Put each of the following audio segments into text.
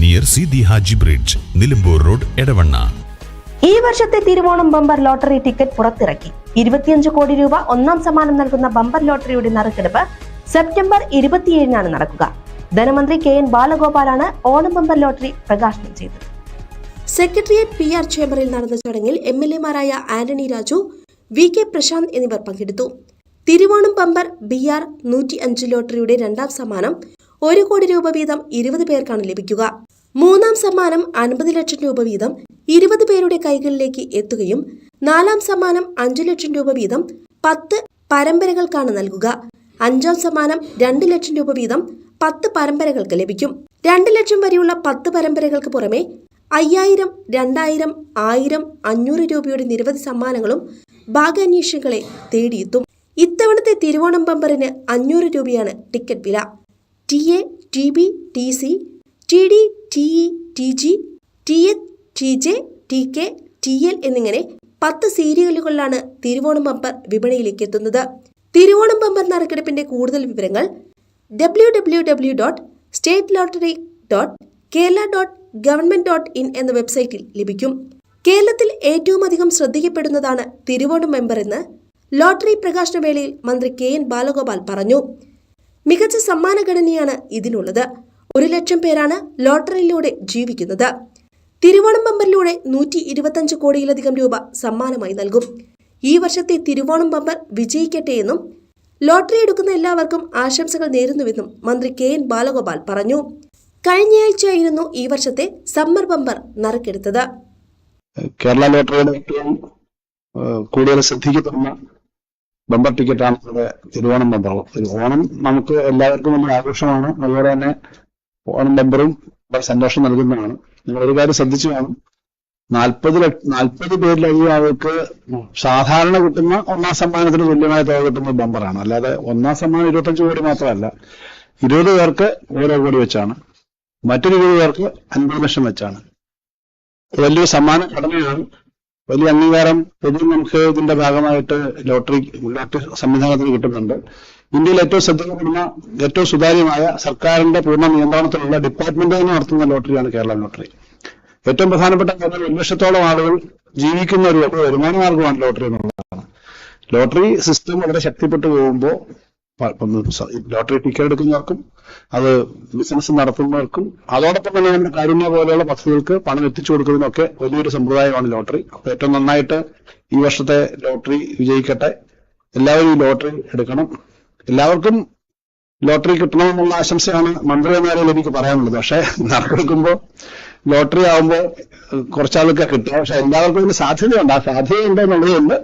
near C the Haji bridge Nilambur road Edavanna ഈ വർഷത്തെ Thiruvonam bumper lottery ticket പുറത്തിറക്കി. ഇരുപത്തിയഞ്ച് കോടി രൂപ ഒന്നാം സമ്മാനം നൽകുന്ന ബമ്പർ ലോട്ടറിയുടെ നറുക്കെടുപ്പ് സെപ്റ്റംബർ ഇരുപത്തിയേഴിനാണ് നടക്കുക. ധനമന്ത്രി കെ എൻ ബാലഗോപാലാണ് ഓണം ബമ്പർ ലോട്ടറി പ്രകാശനം ചെയ്തത്. സെക്രട്ടേറിയറ്റ് പി ആർ ചേംബറിൽ നടന്ന ചടങ്ങിൽ എം എൽ എമാരായ ആന്റണി രാജു വി കെ പ്രശാന്ത് എന്നിവർ പങ്കെടുത്തു. തിരുവോണം ബമ്പർ ബി ആർ നൂറ്റി അഞ്ച് ലോട്ടറിയുടെ രണ്ടാം സമ്മാനം ഒരു കോടി രൂപ വീതം ഇരുപത് പേർക്കാണ് ലഭിക്കുക. മൂന്നാം സമ്മാനം അൻപത് ലക്ഷം രൂപ വീതം ഇരുപത് പേരുടെ കൈകളിലേക്ക് എത്തുകയും നാലാം സമ്മാനം അഞ്ചു ലക്ഷം രൂപ വീതം പത്ത് പരമ്പരകൾക്കാണ് നൽകുക. അഞ്ചാം സമ്മാനം രണ്ട് ലക്ഷം രൂപ വീതം പത്ത് പരമ്പരകൾക്ക് ലഭിക്കും. രണ്ട് ലക്ഷം വരെയുള്ള പത്ത് പരമ്പരകൾക്ക് പുറമെ അയ്യായിരം രണ്ടായിരം ആയിരം അഞ്ഞൂറ് രൂപയുടെ നിരവധി സമ്മാനങ്ങളും ഭാഗ്യാന്വേഷകളെ തേടിയെത്തും. ഇത്തവണത്തെ തിരുവോണം ബമ്പറിന് അഞ്ഞൂറ് രൂപയാണ് ടിക്കറ്റ് വില. T A T B T C T D T E T G T H T J T K T L എന്നിങ്ങനെ പത്ത് സീരിയലുകളിലാണ് തിരുവോണം ബമ്പർ വിപണിയിലേക്ക് എത്തുന്നത് തിരുവോണം ബമ്പർ നറുക്കെടുപ്പിന്റെ കൂടുതൽ വിവരങ്ങൾ W W W dot state lottery dot Kerala dot government dot in എന്ന വെബ്സൈറ്റിൽ ലഭിക്കും. കേരളത്തിൽ ഏറ്റവും അധികം ശ്രദ്ധിക്കപ്പെടുന്നതാണ് തിരുവോണം മെമ്പർ എന്ന് ലോട്ടറി പ്രകാശനവേളയിൽ മന്ത്രി കെ എൻ ബാലഗോപാൽ പറഞ്ഞു. മികച്ച സമ്മാനഘടനയാണ് ഇതിനുള്ളത്. ഒരു ലക്ഷം പേരാണ് ലോട്ടറിയിലൂടെ ജീവിക്കുന്നത്. തിരുവോണം ബമ്പറിലൂടെ നൂറ്റി ഇരുപത്തഞ്ച് കോടിയിലധികം രൂപ സമ്മാനമായി നൽകും. ഈ വർഷത്തെ തിരുവോണം ബമ്പർ വിജയിക്കട്ടെ എന്നും ലോട്ടറി എടുക്കുന്ന എല്ലാവർക്കും ആശംസകൾ നേരുന്നുവെന്നും മന്ത്രി കെ എൻ ബാലഗോപാൽ പറഞ്ഞു. കഴിഞ്ഞയാഴ്ചയായിരുന്നു ഈ വർഷത്തെ സമ്മർ ബമ്പർ നറുക്കെടുത്തത്. കേരള ലോട്ടറിയുടെ ഏറ്റവും കൂടുതൽ ശ്രദ്ധിക്കപ്പെടുന്ന ബമ്പർ ടിക്കറ്റാണ് തിരുവോണം ബമ്പർ ഓണം നമുക്ക് എല്ലാവർക്കും നമ്മുടെ ആഘോഷമാണ്. അതുപോലെ തന്നെ ഓണം നമ്പറും സന്തോഷം നൽകുന്നതാണ്. നിങ്ങൾ ഒരു കാര്യം ശ്രദ്ധിച്ചു കാണും. നാൽപ്പത് നാൽപ്പത് പേരിലധികം ആൾക്ക് സാധാരണ കിട്ടുന്ന ഒന്നാം സമ്മാനത്തിന് തുല്യമായ തുക കിട്ടുന്ന ബമ്പറാണ്. അല്ലാതെ ഒന്നാം സമ്മാനം ഇരുപത്തഞ്ച് കോടി മാത്രമല്ല. ഇരുപത് പേർക്ക് ഓരോ കോടി വെച്ചാണ്. മറ്റൊരു ഇരുപത് പേർക്ക് അൻപത് ലക്ഷം വെച്ചാണ്. വലിയൊരു സമ്മാന ഘടനയാണ്. വലിയ അംഗീകാരം പൊതുവെ നമുക്ക് ഇതിന്റെ ഭാഗമായിട്ട് ലോട്ടറി ലോട്ടറി സംവിധാനത്തിന് കിട്ടുന്നുണ്ട്. ഇന്ത്യയിൽ ഏറ്റവും ശ്രദ്ധ നൽകുന്ന ഏറ്റവും സുതാര്യമായ സർക്കാരിന്റെ പൂർണ നിയന്ത്രണത്തിലുള്ള ഡിപ്പാർട്ട്മെന്റ് തന്നെ നടത്തുന്ന ലോട്ടറിയാണ് കേരള ലോട്ടറി. ഏറ്റവും പ്രധാനപ്പെട്ട കാര്യം ഒരു ലക്ഷത്തോളം ആളുകൾ ജീവിക്കുന്ന ഒരു വരുമാന മാർഗമാണ് ലോട്ടറി എന്നുള്ളതാണ്. ലോട്ടറി സിസ്റ്റം വളരെ ശക്തിപ്പെട്ടു പോകുമ്പോൾ ലോട്ടറി ടിക്കറ്റ് എടുക്കുന്നവർക്കും അത് ബിസിനസ് നടത്തുന്നവർക്കും അതോടൊപ്പം തന്നെ നമ്മുടെ കാരുണ്യ പോലെയുള്ള പദ്ധതികൾക്ക് പണം എത്തിച്ചു കൊടുക്കുന്നതിനൊക്കെ വലിയൊരു സമ്പ്രദായമാണ് ലോട്ടറി. അപ്പൊ ഏറ്റവും നന്നായിട്ട് ഈ വർഷത്തെ ലോട്ടറി വിജയിക്കട്ടെ. എല്ലാവരും ഈ ലോട്ടറി എടുക്കണം. എല്ലാവർക്കും ലോട്ടറി കിട്ടണമെന്നുള്ള ആശംസയാണ് മന്ത്രി എന്ന എനിക്ക് പറയാനുള്ളത്. പക്ഷെ നറുക്കെടുക്കുമ്പോൾ ലോട്ടറി ആവുമ്പോൾ കുറച്ചാളൊക്കെ കിട്ടുക. പക്ഷെ എല്ലാവർക്കും ഇതിന് സാധ്യതയുണ്ട്. ആ സാധ്യതയുണ്ട് എന്നുള്ളതുകൊണ്ട്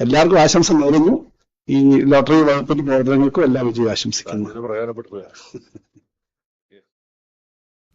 എല്ലാവർക്കും ആശംസ നേരുന്നു. ഈ ലോട്ടറി വകുപ്പിന്റെ പ്രവർത്തനങ്ങൾക്കും എല്ലാം വിജയം ആശംസിക്കുന്നു.